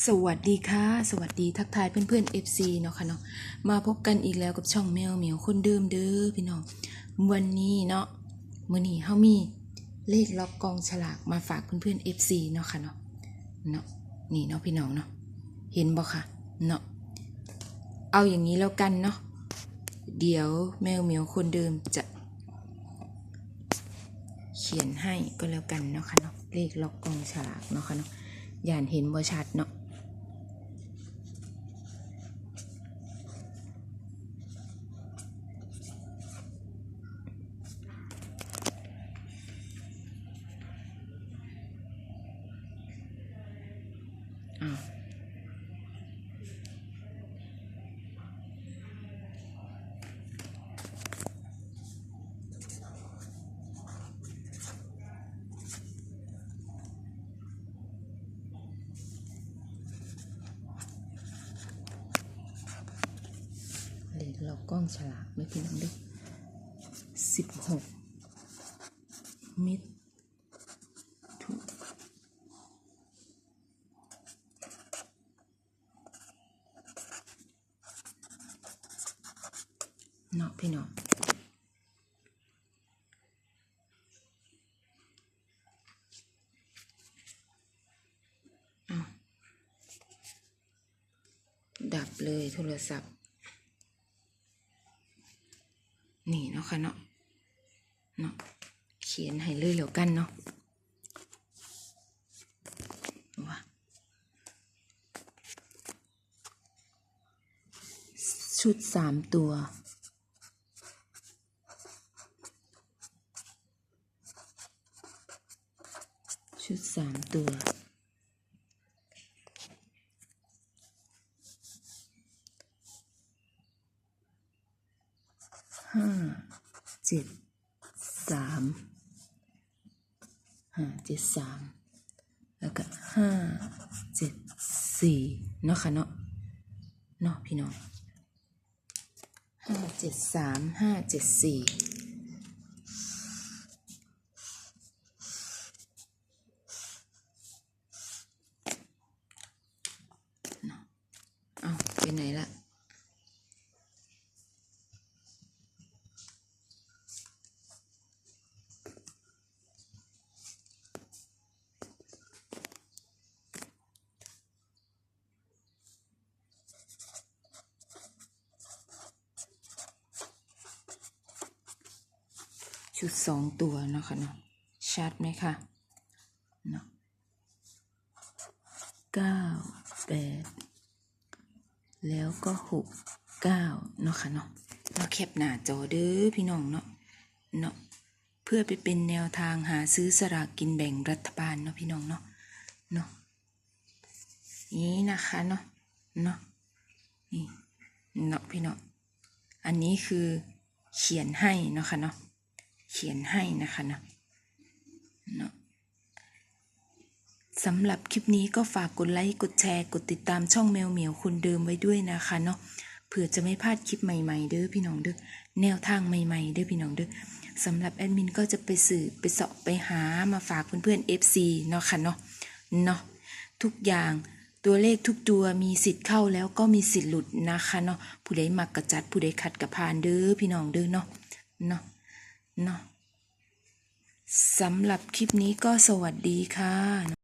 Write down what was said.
สวัสดีค่ะ สวัสดีทักทายเพื่อนๆ FC เนาะค่ะเนาะมาพบกันอีกแล้วกับช่องแมวเหมียวคนเดิมเด้อพี่น้องวันนี้เนาะมื้อนี้เฮามีเลขล็อกกองฉลากมาฝากเพื่อนๆ FC เนาะค่ะเนาะเนาะนี่เนาะพี่น้องเนาะเห็นบ่ค่ะเนาะเอาอย่างนี้แล้วกันเนาะเดี๋ยวแมวเหมียวคนเดิมจะ เขียนให้ก็แล้วกันเนาะค่ะเนาะเลขล็อกกองฉลากเนาะค่ะเนาะย่านเห็นบ่ชัดเนาะ เลขเรากล้องฉลากไม่พี่น้องด้วยสิบหกมิถุ เนาะพี่น้องอ้าวดับเลยโทรศัพท์ นี่เนาะค่ะเนาะเนาะเขียนให้เลยแล้วกันเนาะว่าชุดสามตัว ชุดสามตัว ห้าเจ็ดสามห้าเจ็ดสามแล้วก็ห้าเจ็ดสี่เนาะค่ะเนาะเนาะพี่น้องห้าเจ็ดสามห้าเจ็ดสี่เนาะเอา ไปไหนละชุดสองตัวเนาะค่ะเนาะชัดไหมคะเนาะเก้าแปด แล้วก็หกเก้าเนาะค่ะเนาะเราแคปหน้าจอเด้อพี่น้องเนาะเนาะเพื่อไปเป็นแนวทางหาซื้อสลากกินแบ่งรัฐบาลเนาะพี่น้องเนาะเนาะนี้นะคะเนาะเนาะนี่เนาะพี่น้องอันนี้คือเขียนให้เนาะค่ะเนาะเขียนให้นะคะนะเนาะ สำหรับคลิปนี้ก็ฝากกดไลค์กดแชร์ กดติดตามช่องแมวเหมียวคนเดิมไว้ด้วยนะคะเนาะเผื่อจะไม่พลาดคลิปใหม่ๆเด้อพี่น้องเด้อแนวทางใหม่ๆเด้อพี่น้องเด้อสำหรับแอดมินก็จะไปสืบไปเสาะไปหามาฝากเพื่อนๆ FC เนาะค่ะเนาะเนาะทุกอย่างตัวเลขทุกตัวมีสิทธิ์เข้าแล้วก็มีสิทธิ์หลุดนะคะเนาะผู้ใดมักกระจัดผู้ใดขัดกระพานเด้อพี่น้องเด้อเนาะเนาะเนาะสำหรับคลิปนี้ก็สวัสดีค่ะ